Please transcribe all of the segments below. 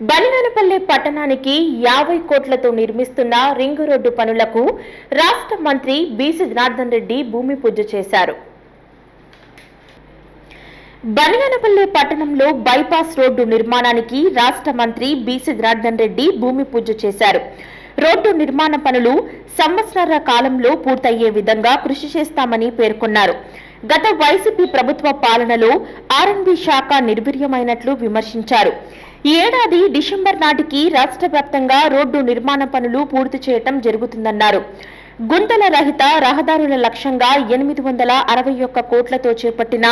బలిగానపల్లె పట్టణానికి యాభై కోట్లతో నిర్మిస్తున్న రింగు రోడ్డు పనులకు రాష్ట్ర మంత్రి బీసీ జనార్దన్ రెడ్డి భూమి పూజ చేశారు. బనగానపల్లె పట్టణంలో బైపాస్ రోడ్డు నిర్మాణానికి రాష్ట్ర మంత్రి బీసీ జనార్దన్ రెడ్డి భూమి పూజ చేశారు. రోడ్డు నిర్మాణ పనులు సంవత్సరాల కాలంలో పూర్తయ్యే విధంగా కృషి చేస్తామని పేర్కొన్నారు. గత వైసీపీ ప్రభుత్వ పాలనలో ఆర్ఎన్బి శాఖ నిర్వీర్యమైనట్లు విమర్శించారు. ఈ ఏడాది డిసెంబర్ నాటికి రాష్ట్ర వ్యాప్తంగా రోడ్డు నిర్మాణ పనులు పూర్తి చేయటం జరుగుతుందన్నారు. గుంతల రహిత రహదారుల లక్ష్యంగా ఎనిమిది వందల అరవై ఒక్క కోట్లతో చేపట్టిన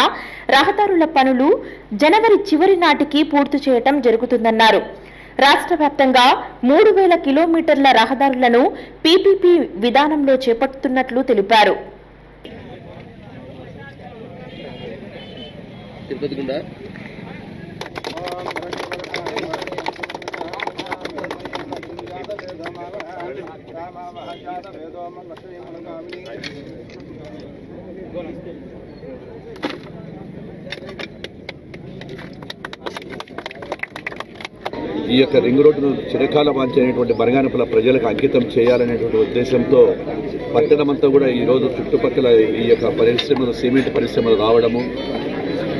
రహదారుల పనులు జనవరి చివరి నాటికి పూర్తి చేయటం జరుగుతుందన్నారు. రాష్ట్ర వ్యాప్తంగా మూడు వేల కిలోమీటర్ల రహదారులను పీపీపీ విధానంలో చేపడుతున్నట్లు తెలిపారు. తిరుపతి ఈ యొక్క రింగ్ రోడ్డును చిరకాల వాంచైనటువంటి బనగానపల్ల ప్రజలకు అంకితం చేయాలనేటువంటి ఉద్దేశంతో పట్టణమంతా కూడా ఈరోజు చుట్టుపక్కల ఈ యొక్క పరిశ్రమలు సిమెంట్ పరిశ్రమలు రావడము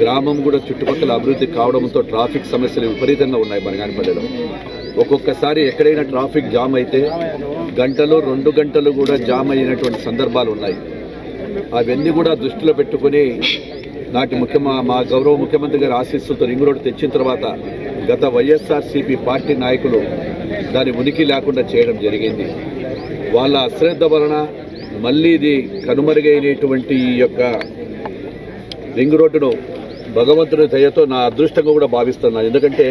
గ్రామం కూడా చుట్టుపక్కల అభివృద్ధి కావడంతో ట్రాఫిక్ సమస్యలు విపరీతంగా ఉన్నాయి బనగానపల్లిలో. ఒక్కొక్కసారి ఎక్కడైనా ట్రాఫిక్ జామ్ అయితే గంటలు రెండు గంటలు కూడా జామ్ అయినటువంటి సందర్భాలు ఉన్నాయి. అవన్నీ కూడా దృష్టిలో పెట్టుకుని నాటి ముఖ్య మా గౌరవ ముఖ్యమంత్రి గారి ఆశీస్సులతో రింగ్ రోడ్డు తెచ్చిన తర్వాత గత వైఎస్ఆర్సీపీ పార్టీ నాయకులు దాని ఉనికి లేకుండా చేయడం జరిగింది. వాళ్ళ అశ్రద్ధ వలన మళ్ళీ ఇది కనుమరుగైనటువంటి ఈ యొక్క రింగ్ రోడ్డును భగవంతుని దయతో నా అదృష్టంగా కూడా భావిస్తున్నాను ఎందుకంటే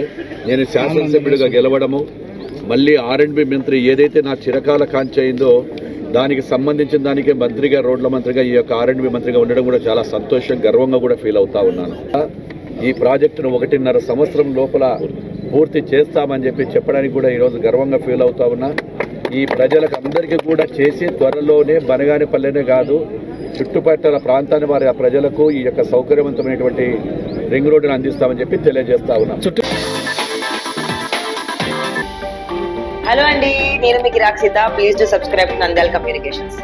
నేను శాసనసభ్యుడిగా గెలవడము మళ్ళీ ఆర్ఎండ్బి మంత్రి ఏదైతే నా చిరకాల కాంక్ష అయిందో దానికి సంబంధించిన దానికి మంత్రిగా రోడ్ల మంత్రిగా ఈ యొక్క ఆర్ఎండ్బి మంత్రిగా ఉండడం కూడా చాలా సంతోషం గర్వంగా కూడా ఫీల్ అవుతా ఉన్నాను. ఈ ప్రాజెక్టును ఒకటిన్నర సంవత్సరం లోపల పూర్తి చేస్తామని చెప్పి చెప్పడానికి కూడా ఈరోజు గర్వంగా ఫీల్ అవుతా ఉన్నా. ఈ ప్రజలకు అందరికీ కూడా చేసి త్వరలోనే బనగానిపల్లెనే కాదు చుట్టుపక్కల ప్రాంతాన్ని వారి ఆ ప్రజలకు ఈ యొక్క సౌకర్యవంతమైనటువంటి రింగ్ రోడ్డును అందిస్తామని చెప్పి తెలియజేస్తా ఉన్నాం. హలో అండి నేను మీకు Rakshita. Please to subscribe Nandal communications